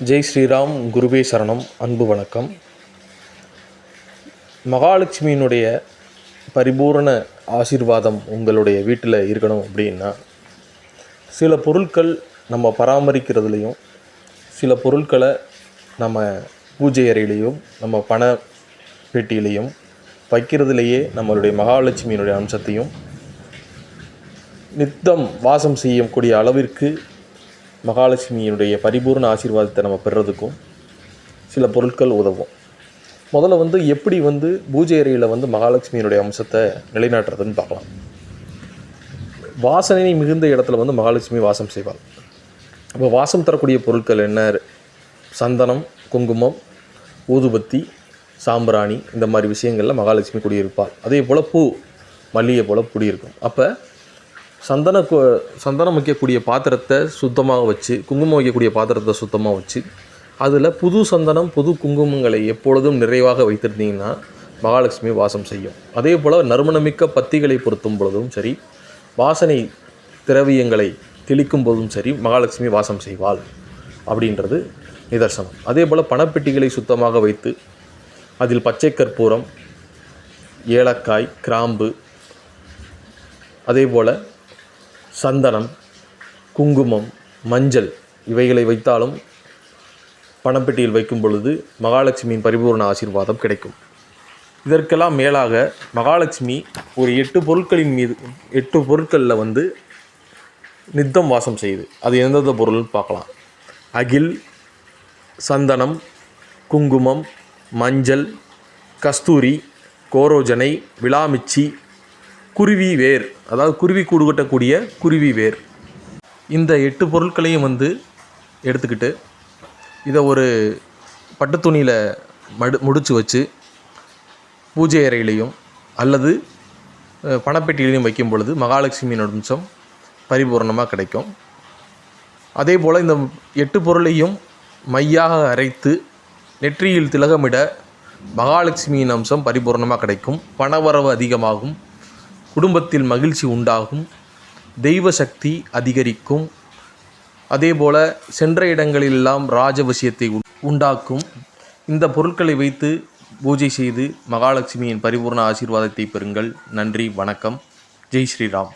ஜெய் ஸ்ரீராம் குருவே சரணம் அன்பு வணக்கம். மகாலட்சுமியினுடைய பரிபூரண ஆசீர்வாதம் உங்களுடைய வீட்டில் இருக்கணும் அப்படின்னா சில பொருட்கள் நம்ம பராமரிக்கிறதுலையும் சில பொருட்களை நம்ம பூஜை அறையிலையும் நம்ம பண பெட்டியிலையும் வைக்கிறதுலேயே நம்மளுடைய மகாலட்சுமியினுடைய அம்சத்தையும் நித்தம் வாசம் செய்யக்கூடிய அளவிற்கு மகாலட்சுமியினுடைய பரிபூர்ண ஆசீர்வாதத்தை நம்ம பெறுறதுக்கும் சில பொருட்கள் உதவும். முதல்ல வந்து எப்படி வந்து பூஜை அறையில் வந்து மகாலட்சுமியினுடைய அம்சத்தை நிலைநாட்டுறதுன்னு பார்க்கலாம். வாசனை மிகுந்த இடத்துல வந்து மகாலட்சுமி வாசம் செய்வாள். அப்போ வாசம் தரக்கூடிய பொருட்கள் என்ன? சந்தனம் குங்குமம் ஊதுபத்தி சாம்பிராணி இந்த மாதிரி விஷயங்களில் மகாலட்சுமி குடியிருப்பாள். அதே போல் பூ மல்லிகை போல் குடியிருக்கும். அப்போ சந்தன கு- சந்தனம் வைக்கக்கூடிய பாத்திரத்தை சுத்தமாக வச்சு குங்குமம் வைக்கக்கூடிய பாத்திரத்தை சுத்தமாக வச்சு அதில் புது சந்தனம் புது குங்குமங்களை எப்பொழுதும் நிறைவாக வைத்திருந்தீங்கன்னா மகாலட்சுமி வாசம் செய்யும். அதே போல் நறுமணமிக்க பத்திகளை பொருத்தும் பொழுதும் சரி வாசனை திரவியங்களை தெளிக்கும் போதும் சரி மகாலட்சுமி வாசம் செய்வாள் அப்படின்றது நிதர்சனம். அதே போல் பணப்பெட்டிகளை சுத்தமாக வைத்து அதில் பச்சை கற்பூரம் ஏலக்காய் கிராம்பு அதே போல் சந்தனம் குங்குமம் மஞ்சள் இவைகளை வைத்தாலும் பணப்பெட்டியில் வைக்கும் பொழுது மகாலட்சுமியின் பரிபூர்ண ஆசீர்வாதம் கிடைக்கும். இதற்கெல்லாம் மேலாக மகாலட்சுமி ஒரு எட்டு பொருட்களின் மீது எட்டு பொருட்களில் வந்து நித்தம் வாசம் செய்யுது அது எந்தெந்த பொருள்னு பார்க்கலாம். அகில் சந்தனம் குங்குமம் மஞ்சள் கஸ்தூரி கோரோஜனை விளாமிச்சி குருவி வேர் அதாவது குருவி கூடு கட்டக்கூடிய குருவி வேர். இந்த எட்டு பொருட்களையும் வந்து எடுத்துக்கிட்டு இதை ஒரு பட்டு துணியில் மடு முடித்து வச்சு பூஜை அறையிலையும் அல்லது பணப்பெட்டியிலையும் வைக்கும் பொழுது மகாலட்சுமியின் அம்சம் பரிபூரணமாக கிடைக்கும். அதே போல் இந்த எட்டு பொருளையும் மையாக அரைத்து நெற்றியில் திலகமிட மகாலட்சுமியின் அம்சம் பரிபூரணமாக கிடைக்கும். பணவரவு அதிகமாகும். குடும்பத்தில் மகிழ்ச்சி உண்டாகும் தெய்வ சக்தி அதிகரிக்கும். அதேபோல் சென்ற இடங்களெல்லாம் ராஜவசியத்தை உ- உண்டாக்கும். இந்த பொருட்களை வைத்து பூஜை செய்து மகாலட்சுமியின் பரிபூர்ண ஆசீர்வாதத்தை பெறுங்கள். நன்றி வணக்கம். ஜெய் ஸ்ரீராம்.